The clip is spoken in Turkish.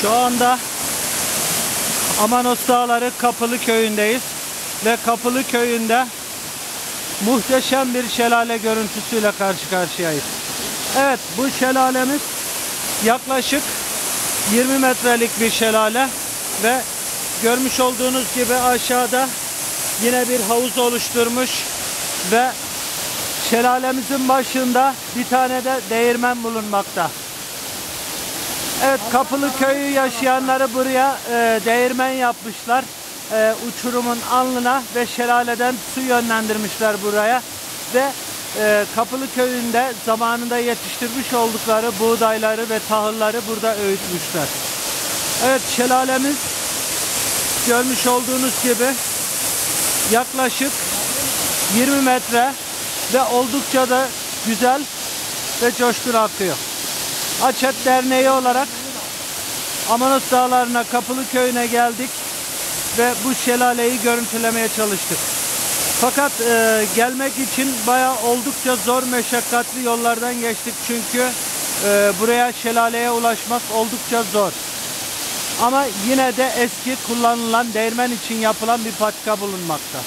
Şu anda Amanos Dağları Kapılı Köyü'ndeyiz. Ve Kapılı Köyü'nde muhteşem bir şelale görüntüsüyle karşı karşıyayız. Evet bu şelalemiz yaklaşık 20 metrelik bir şelale ve görmüş olduğunuz gibi aşağıda yine bir havuz oluşturmuş ve şelalemizin başında bir tane de değirmen bulunmakta. Evet Kapılı Köyü yaşayanları buraya e, değirmen yapmışlar. E, uçurumun alnına ve şelaleden su yönlendirmişler buraya. Ve e, Kapılı Köyü'nde zamanında yetiştirmiş oldukları buğdayları ve tahılları burada öğütmüşler. Evet şelalemiz görmüş olduğunuz gibi yaklaşık 20 metre ve oldukça da güzel ve coşkun akıyor. Açet Derneği olarak Amanos Dağları'na Kapılı Köyü'ne geldik ve bu şelaleyi görüntülemeye çalıştık. Fakat e, gelmek için bayağı oldukça zor meşakkatli yollardan geçtik çünkü e, buraya şelaleye ulaşmak oldukça zor. Ama yine de eski kullanılan değirmen için yapılan bir patika bulunmakta.